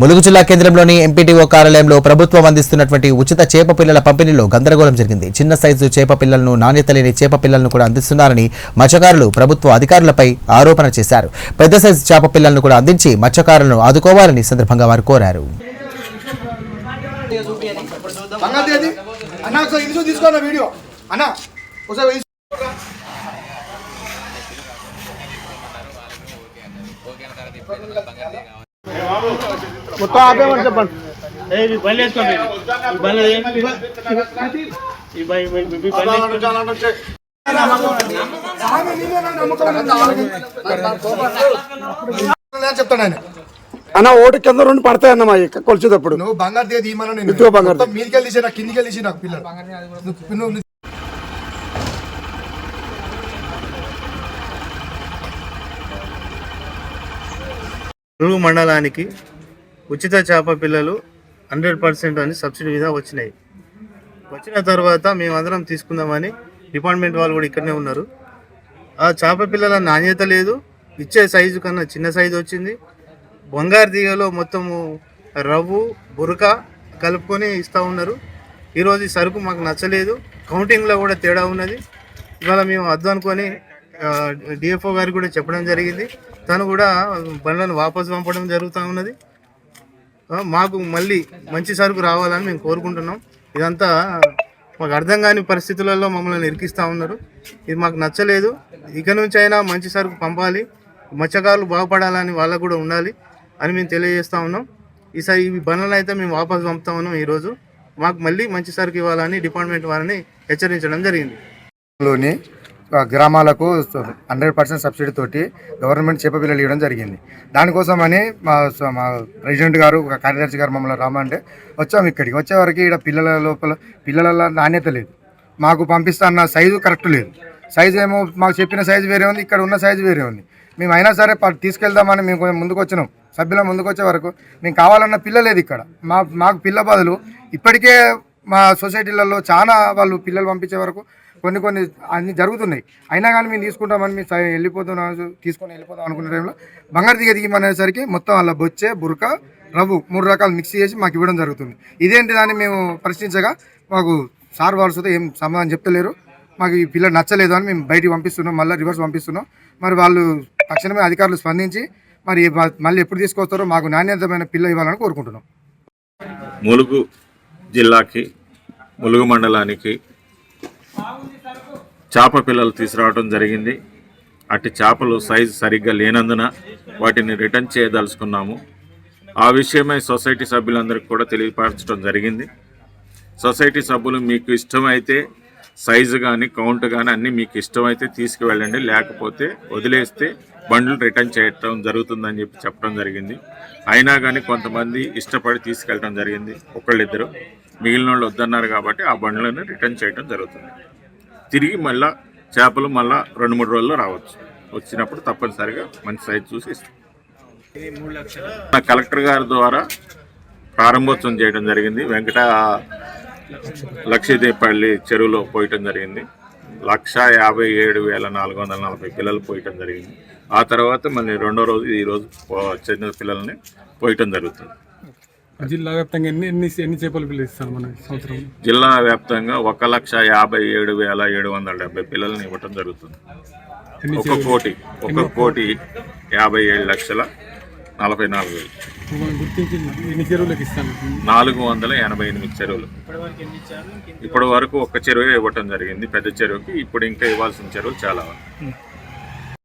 ములుగు జిల్లా కేంద్రంలోని ఎంపీటీఓ కార్యాలయంలో ప్రభుత్వం అందిస్తున్నటువంటి ఉచిత చేప పిల్లల పంపిణీలో గందరగోళం జరిగింది. చిన్న సైజు చేప పిల్లలను నాణ్యత లేని చేప పిల్లలను కూడా అందిస్తున్నారని మత్స్యకారులు ప్రభుత్వ అధికారులపై ఆరోపణ చేశారు. పెద్ద సైజు చేప పిల్లలను కూడా అందించి మత్స్యకారులను ఆదుకోవాలని సందర్భంగా వారు కోరారు. సంగతి మొత్తం ఆపేమని చెప్పండి. వేసుకోండి. ఈ. ఈ చెప్తాడు ఆయన. అన్న ఓటు కింద రెండు పడతాయి అన్న మా ఇక్క కొలిచేటప్పుడు. నువ్వు బంగారు తీయ తీయమన్నా నేను. ఇదిగో బంగారు మొత్తం మీదికెళ్ళి తీసి నాకు కిందికి వెళ్ళి నాకు పిల్లలు. నువ్వు- నువ్వు ములుగు మండలానికి ఉచిత చేప పిల్లలు హండ్రెడ్ పర్సెంట్ అని సబ్సిడీ మీద వచ్చినాయి. వచ్చిన తర్వాత మేమందరం తీసుకుందామని డిపార్ట్మెంట్ వాళ్ళు కూడా ఇక్కడనే ఉన్నారు. ఆ చేప పిల్లల నాణ్యత లేదు. ఇచ్చే సైజు కన్నా చిన్న సైజు వచ్చింది. బంగారు తీగలో మొత్తము రవ్వు బురక కలుపుకొని ఇస్తూ ఉన్నారు. ఈరోజు సరుకు మాకు నచ్చలేదు. కౌంటింగ్లో కూడా తేడా ఉన్నది. ఇవాళ మేము వద్దు అనుకొని డిఎఫ్ఓ గారికి కూడా చెప్పడం జరిగింది. తను కూడా బండ్లను వాపసు పంపడం జరుగుతూ ఉన్నది. మాకు మళ్ళీ మంచి సరుకు రావాలని మేము కోరుకుంటున్నాం. ఇదంతా మాకు అర్థం కాని పరిస్థితులలో మమ్మల్ని ఇరికిస్తూ ఉన్నారు. ఇది మాకు నచ్చలేదు. ఇక నుంచి అయినా మంచి సరుకు పంపాలి. మత్స్యకారులు బాగుపడాలని వాళ్ళకు కూడా ఉండాలి అని మేము తెలియజేస్తూ ఉన్నాం. ఈసారి ఈ బండ్లను అయితే మేము వాపసు పంపుతా ఉన్నాం ఈరోజు. మాకు మళ్ళీ మంచి సరుకు ఇవ్వాలని డిపార్ట్మెంట్ వారిని హెచ్చరించడం జరిగింది. లోని గ్రామాలకు హండ్రెడ్ పర్సెంట్ సబ్సిడీ తోటి గవర్నమెంట్ చేపపిల్లలు ఇవ్వడం జరిగింది. దానికోసమని మా స- మా ప్రెసిడెంట్ గారు ఒక కార్యదర్శి గారు మమ్మల్ని రమ్మంటే వచ్చాము ఇక్కడికి. వచ్చేవరకు ఇక్కడ పిల్లల లోపల పిల్లల నాణ్యత లేదు. మాకు పంపిస్తాన్న సైజు కరెక్ట్ లేదు. సైజు ఏమో మాకు చెప్పిన సైజు వేరే ఉంది ఇక్కడ ఉన్న సైజు వేరే ఉంది. మేము అయినా సరే ప- తీసుకెళ్దామని మేము కొంచెం ముందుకు వచ్చినాం. సభ్యుల ముందుకు వచ్చే వరకు మేము కావాలన్న పిల్ల లేదు ఇక్కడ. మా మాకు పిల్ల బదులు ఇప్పటికే మా సొసైటీలలో చాలా వాళ్ళు పిల్లలు పంపించే వరకు కొన్ని కొన్ని అన్ని జరుగుతున్నాయి. అయినా కానీ మేము తీసుకుంటామని మేము సై- వెళ్ళిపోతున్నాం తీసుకొని వెళ్ళిపోతాం అనుకున్న టైంలో బంగారు దిగ దిగమనేసరికి మొత్తం అలా బొచ్చే బురక రవ్వు మూడు రకాలు మిక్స్ చేసి మాకు ఇవ్వడం జరుగుతుంది. ఇదేంటి దాన్ని మేము ప్రశ్నించగా మాకు సార్ వాళ్ళతో ఏం సమాధానం చెప్తలేరు. మాకు ఈ పిల్ల నచ్చలేదు అని మేము బయటికి పంపిస్తున్నాం మళ్ళీ రివర్స్ పంపిస్తున్నాం. మరి వాళ్ళు తక్షణమే అధికారులు స్పందించి మరి మళ్ళీ ఎప్పుడు తీసుకొస్తారో మాకు నాణ్యతమైన పిల్ల ఇవ్వాలని కోరుకుంటున్నాం. ములుగు జిల్లాకి ములుగు మండలానికి చేప పిల్లలు తీసుకురావడం జరిగింది. అట్టి చేపలు సైజు సరిగ్గా లేనందున వాటిని రిటర్న్ చేయదలుచుకున్నాము. ఆ విషయమై సొసైటీ సభ్యులందరికీ కూడా తెలియపరచడం జరిగింది. సొసైటీ సభ్యులు మీకు ఇష్టమైతే సైజు కానీ కౌంట్ కానీ అన్నీ మీకు ఇష్టమైతే తీసుకువెళ్ళండి. లేకపోతే వదిలేస్తే బండ్లు రిటర్న్ చేయటం జరుగుతుందని చెప్పి చెప్పడం జరిగింది. అయినా కానీ కొంతమంది ఇష్టపడి తీసుకెళ్ళడం జరిగింది. ఒకళ్ళిద్దరు. మిగిలిన వాళ్ళు వద్దన్నారు కాబట్టి ఆ బండ్లను రిటర్న్ చేయడం జరుగుతుంది. తిరిగి మళ్ళా చేపలు మళ్ళా రెండు మూడు రోజుల్లో రావచ్చు. వచ్చినప్పుడు తప్పనిసరిగా మంచి సైజు చూసి ఇస్తాం. కలెక్టర్ గారి ద్వారా ప్రారంభోత్సవం చేయడం జరిగింది. వెంకట లక్షదేపల్లి చెరువులో పోయటం జరిగింది. లక్ష యాభై ఏడు వేల నాలుగు వందల నలభై పిల్లలు పోయటం జరిగింది. ఆ తర్వాత మళ్ళీ రెండో రోజు ఈ రోజు పో- చిన్న పిల్లల్ని పోయటం జరుగుతుంది. జిల్లా వ్యాప్తంగా ఎన్ని ఎన్ని ఎన్ని చేపలు పిల్లలు ఇస్తారు మన సంవత్సరం? జిల్లా వ్యాప్తంగా ఒక లక్ష యాభై ఏడు వేల ఏడు వందల డెబ్బై పిల్లల్ని ఇవ్వటం జరుగుతుంది. ఒక కోటి ఒక కోటి యాభై ఏడు లక్షల నలభై నాలుగు. వేలు మనం గుర్తించి ఎన్ని చెరువులకు ఇస్తాను? నాలుగు వందల ఎనభై ఎనిమిది చెరువులు. ఇప్పటి వరకు ఒక్క చెరువే ఇవ్వటం జరిగింది పెద్ద చెరువుకి. ఇప్పుడు ఇంకా ఇవ్వాల్సిన చెరువులు చాలా ఉన్నాయి.